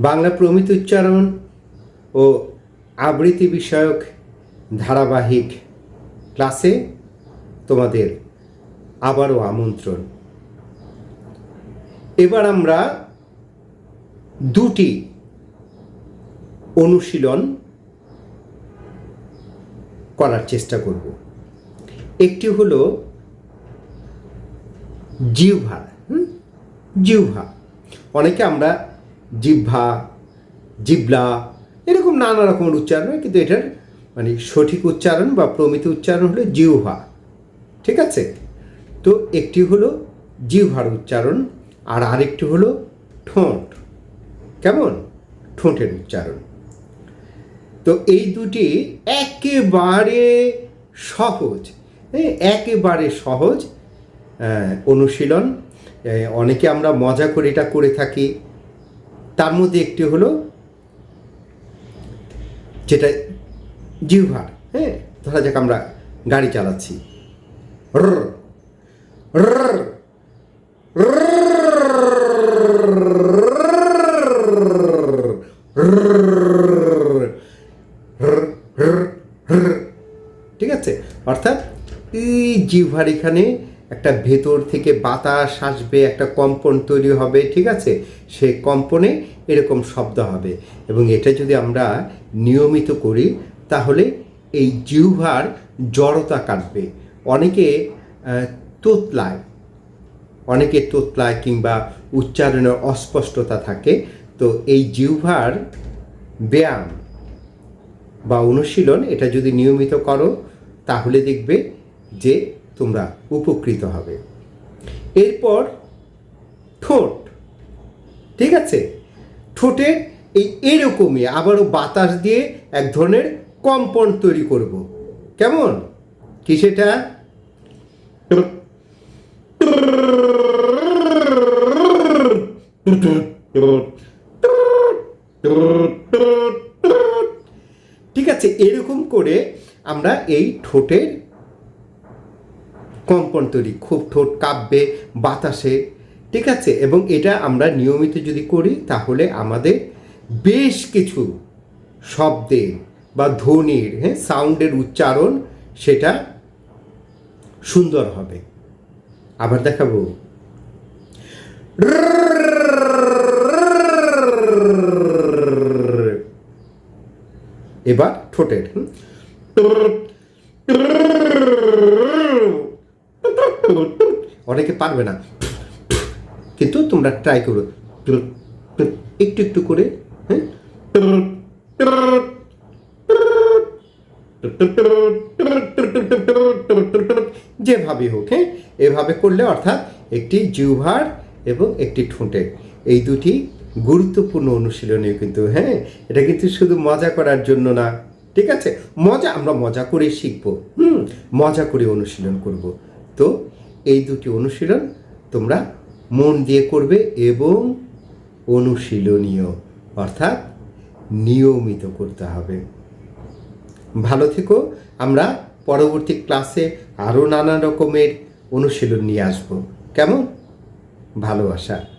বাংলা প্রমিত উচ্চারণ ও আবৃত্তি বিষয়ক ধারাবাহিক ক্লাসে তোমাদের আবারও আমন্ত্রণ। এবার আমরা দুটি অনুশীলন করার চেষ্টা করব। একটি হলো জিহ্বা? জিহ্বা। অনেকে আমরা জিহ্বা জিবলা এরকম নানা রকমের উচ্চারণ হয় কিন্তু এটার মানে সঠিক উচ্চারণ বা প্রমিত উচ্চারণ হলো জিহ্বা। ঠিক আছে? তো একটি হলো জিহ্বার উচ্চারণ আর আরেকটি হলো ঠোঁট। কেমন? ঠোঁটের উচ্চারণ। তো এই দুটি একেবারে সহজ হ্যাঁ, একেবারে সহজ অনুশীলন। অনেকে আমরা মজা করে এটা করে থাকি তার মধ্যে একটি হলো যেটা জিহ্বার হ্যাঁ ধরা যাক আমরা গাড়ি চালাচ্ছি ঠিক আছে অর্থাৎ এই জিহ্বার এখানে একটা ভেতর থেকে বাতাস আসবে, একটা কম্পন তৈরি হবে, ঠিক আছে? সেই কম্পনে এরকম শব্দ হবে। এবং এটা যদি আমরা নিয়মিত করি, তাহলে এই জিহ্বার জড়তা কাটবে। অনেকে তোতলায় অনেকে তোতলায় কিংবা উচ্চারণের অস্পষ্টতা থাকে, তো এই জিহ্বার ব্যায়াম বা অনুশীলন, এটা যদি নিয়মিত করো, তাহলে দেখবে যে তোমরা উপকৃত হবে। এরপর ঠোঁট। ঠিক আছে? ঠোঁটে এই এরকমই আবারও বাতাস দিয়ে এক ধরনের কম্পন তৈরি করব। কেমন? কি সেটা? ঠিক আছে, এরকম করে আমরা এই ঠোঁটের কম্পন তৈরি, খুব ঠোঁট কাঁপবে, বাতাসে, ঠিক আছে? এবং এটা আমরা নিয়মিত যদি করি, তাহলে আমাদের বেশ কিছু শব্দের বা ধ্বনির হ্যাঁ সাউন্ডের উচ্চারণ সেটা সুন্দর হবে। আবার দেখাবো। এবার ঠোঁটের? অনেকে পারবে না। কিন্তু তোমরা ট্রাই করো। একটু একটু করে হ্যাঁ? যেভাবে হোক হ্যাঁ? এভাবে করলে অর্থাৎ একটি জিহ্বার এবং একটি ঠোঁটের এই দুটি গুরুত্বপূর্ণ অনুশীলনীয় কিন্তু হ্যাঁ? এটা কিন্তু শুধু মজা করার জন্য না, ঠিক আছে? মজা, আমরা মজা করে শিখব, হুম? মজা করে অনুশীলন করব। তো এই দুটি অনুশীলন তোমরা মন দিয়ে করবে এবং অনুশীলনীয়, অর্থাৎ নিয়মিত করতে হবে। ভালো থেকো, আমরা পরবর্তী ক্লাসে আরও নানা রকমের অনুশীলন নিয়ে আসব। কেমন? ভালোবাসা।